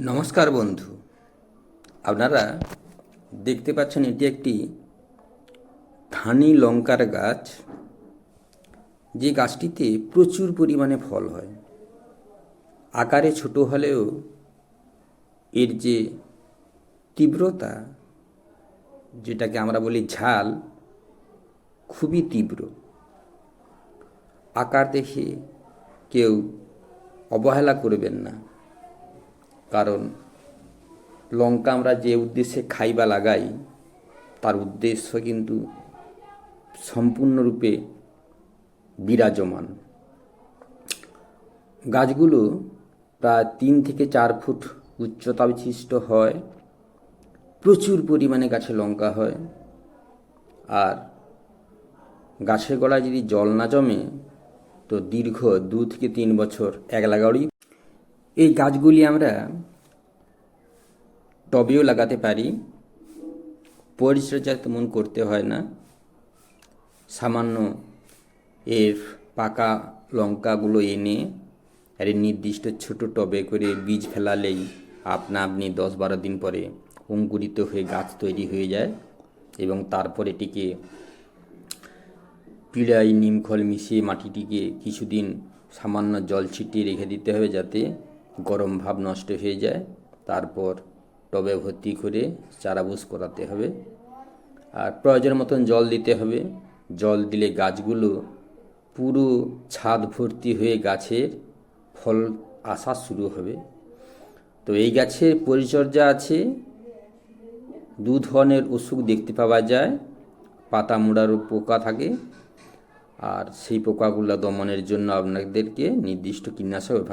নমস্কার বন্ধু। আপনারা দেখতে পাচ্ছেন এটি একটি ধানি লঙ্কার গাছ। যে গাছটিতে প্রচুর পরিমাণে ফল হয়। আকারে ছোট হলেও এর যে তীব্রতা, যেটাকে আমরা বলি ঝাল, খুবই তীব্র। আকার দেখে কেউ অবহেলা করবেন না। কারণ লঙ্কা আমরা যে উদ্দেশ্যে খাই বা লাগাই, তার উদ্দেশ্য কিন্তু সম্পূর্ণরূপে বিরাজমান। গাছগুলো প্রায় তিন থেকে চার ফুট উচ্চতা বিশিষ্ট হয়, প্রচুর পরিমাণে গাছে লঙ্কা হয়। আর গাছের গোড়ায় যদি জল না জমে, তো দীর্ঘ দু থেকে তিন বছর এক লাগাড়ি এই গাছগুলি আমরা টবেও লাগাতে পারি। পরিচর্যা তেমন করতে হয় না। সামান্য এর পাকা লঙ্কাগুলো এনে আর নির্দিষ্ট ছোট টবে করে বীজ ফেলালেই আপনা আপনি দশ বারো দিন পরে অঙ্কুরিত হয়ে গাছ তৈরি হয়ে যায় এবং তারপর এটিকে পিড়াই নিমখল মিশিয়ে মাটিটিকে কিছুদিন সামান্য জল ছিটিয়ে রেখে দিতে হবে যাতে গরম ভাব নষ্ট হয়ে যায়, তারপর টবে ভর্তি করে চারাবুস করাতে হবে। আর প্রয়োজন মতন জল দিতে হবে। জল দিলে গাছগুলো পুরো ছাদ ভর্তি হয়ে গাছের ফল আসা শুরু হবে। তো এই গাছের পরিচর্যা আছে। দু ধরনের অসুখ দেখতে পাওয়া যায়। পাতা মুড়ারও পোকা থাকে। আর সেই পোকাগুলো দমনের জন্য আপনাদেরকে নির্দিষ্ট কীটনাশক